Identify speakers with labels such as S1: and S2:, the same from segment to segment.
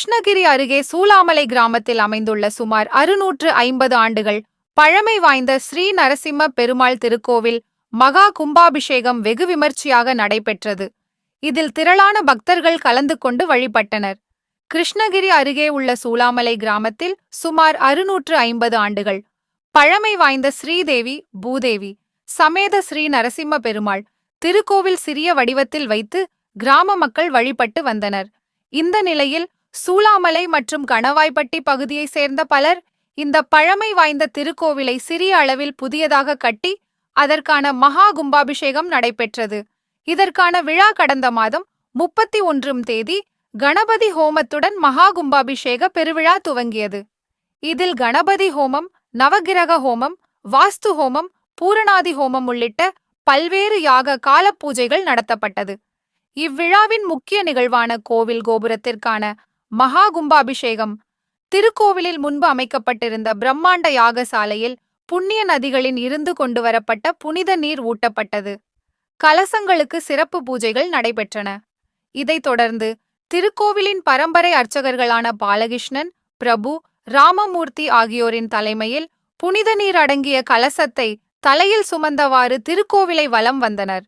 S1: கிருஷ்ணகிரி அருகே சூலாமலை கிராமத்தில் அமைந்துள்ள சுமார் அறுநூற்று ஐம்பது ஆண்டுகள் பழமை வாய்ந்த ஸ்ரீ நரசிம்ம பெருமாள் திருக்கோவில் மகா கும்பாபிஷேகம் வெகு விமர்சையாக நடைபெற்றது. இதில் திரளான பக்தர்கள் கலந்து கொண்டு வழிபட்டனர். கிருஷ்ணகிரி அருகே உள்ள சூலாமலை கிராமத்தில் சுமார் அறுநூற்று ஐம்பது ஆண்டுகள் பழமை வாய்ந்த ஸ்ரீதேவி பூதேவி சமேத ஸ்ரீ நரசிம்ம பெருமாள் திருக்கோவில் சிறிய வடிவத்தில் வைத்து கிராம மக்கள் வழிபட்டு வந்தனர். இந்த நிலையில் சூலாமலை மற்றும் கணவாய்ப்பட்டி பகுதியைச் சேர்ந்த பலர் இந்த பழமை வாய்ந்த திருக்கோவிலை சிறிய அளவில் புதியதாக கட்டி அதற்கான மகா கும்பாபிஷேகம் நடைபெற்றது. இதற்கான விழா கடந்த மாதம் முப்பத்தி ஒன்றும் தேதி கணபதி ஹோமத்துடன் மகா கும்பாபிஷேக பெருவிழா துவங்கியது. இதில் கணபதி ஹோமம் நவகிரக ஹோமம் வாஸ்து ஹோமம் பூரணாதி ஹோமம் உள்ளிட்ட பல்வேறு யாக கால பூஜைகள் நடத்தப்பட்டது. இவ்விழாவின் முக்கிய நிகழ்வான கோவில் கோபுரத்திற்கான மகா கும்பாபிஷேகம் திருக்கோவிலில் முன்பு அமைக்கப்பட்டிருந்த பிரம்மாண்ட யாகசாலையில் புண்ணிய நதிகளின் இருந்து கொண்டு வரப்பட்ட புனித நீர் ஊட்டப்பட்டது. கலசங்களுக்கு சிறப்பு பூஜைகள் நடைபெற்றன. இதைத் தொடர்ந்து திருக்கோவிலின் பரம்பரை அர்ச்சகர்களான பாலகிருஷ்ணன் பிரபு ராமமூர்த்தி ஆகியோரின் தலைமையில் புனித நீர் அடங்கிய கலசத்தை தலையில் சுமந்தவாறு திருக்கோவிலை வலம் வந்தனர்.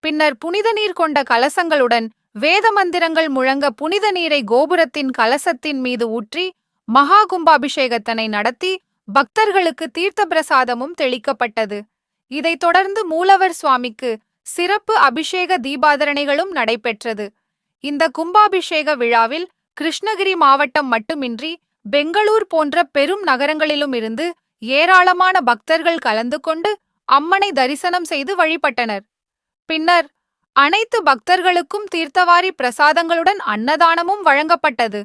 S1: பின்னர் புனித நீர் கொண்ட கலசங்களுடன் வேத மந்திரங்கள் முழங்க புனித நீரை கோபுரத்தின் கலசத்தின் மீது ஊற்றி மகா கும்பாபிஷேகத்தனை நடத்தி பக்தர்களுக்கு தீர்த்த பிரசாதமும் தெளிக்கப்பட்டது. இதைத் தொடர்ந்து மூலவர் சுவாமிக்கு சிறப்பு அபிஷேக தீபாதரணைகளும் நடைபெற்றது. இந்த கும்பாபிஷேக விழாவில் கிருஷ்ணகிரி மாவட்டம் மட்டுமின்றி பெங்களூர் போன்ற பெரும் நகரங்களிலும் இருந்து ஏராளமான பக்தர்கள் கலந்து கொண்டு அம்மனை தரிசனம் செய்து வழிபட்டனர். பின்னர் அனைத்து பக்தர்களுக்கும் தீர்த்தவாரி பிரசாதங்களுடன் அன்னதானமும் வழங்கப்பட்டது.